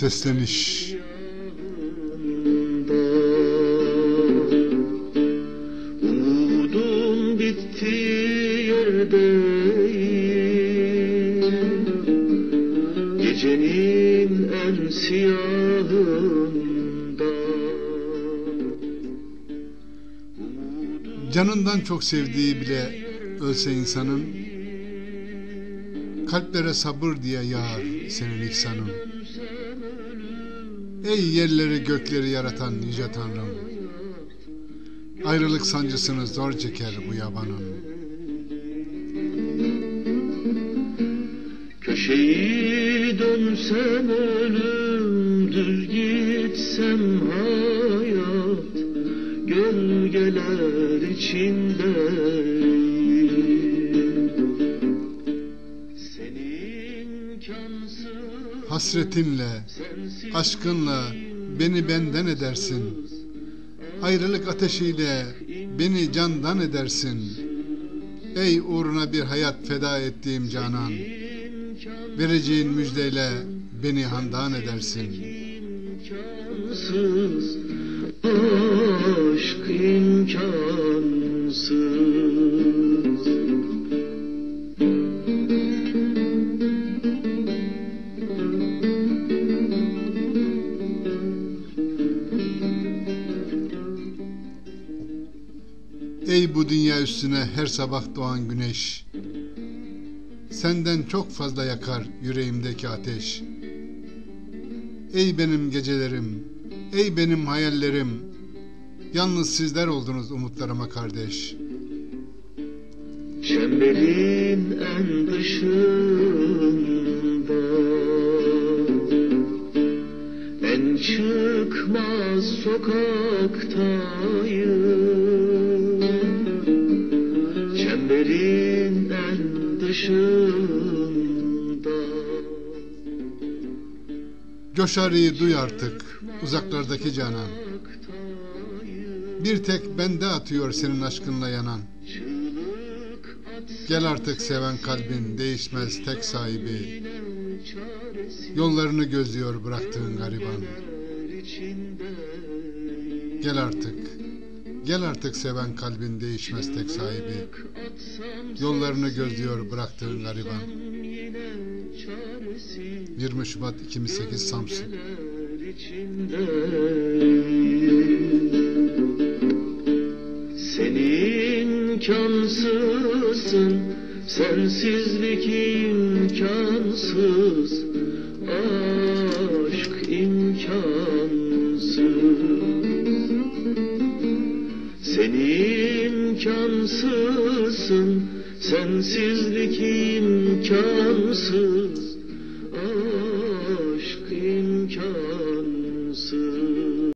Sesleniş Gecenin en siyahında Canından çok sevdiği bile ölse insanın Kalplere sabır diye yağar senin ihsanın. Ey yerleri gökleri yaratan Yüce Tanrım Ayrılık sancısını zor çeker bu yabanın Köşeyi dönsem ölümdür gitsem hayat. Gölgeler imkansız Hasretinle, aşkınla beni benden edersin. Ayrılık ateşiyle beni candan edersin. Ey uğruna bir hayat feda ettiğim canan Vereceğin müjdeyle beni handan edersin. İmkansız Aşk imkansız. Ey bu dünya üstüne her sabah doğan güneş Senden çok fazla yakar yüreğimdeki ateş. Ey benim gecelerim Ey benim hayallerim. Yalnız sizler oldunuz umutlarıma kardeş. Çemberin en dışında. En çıkmaz sokaktayım. Çemberin en dışında Coşarıyı duy artık uzaklardaki canan. Bir tek bende atıyor senin aşkınla yanan. Gel artık seven kalbin değişmez tek sahibi. Yollarını gözlüyor bıraktığın gariban. Gel artık Gel artık seven kalbin değişmez tek sahibi. Yollarını gözlüyor bıraktığın gariban. yine çaresiz 20 Şubat 2008 Samsun. Geceler içinde Sen imkansızsın Sensizlik imkansız. Aşk Sen imkansızsın Sensizlik imkansız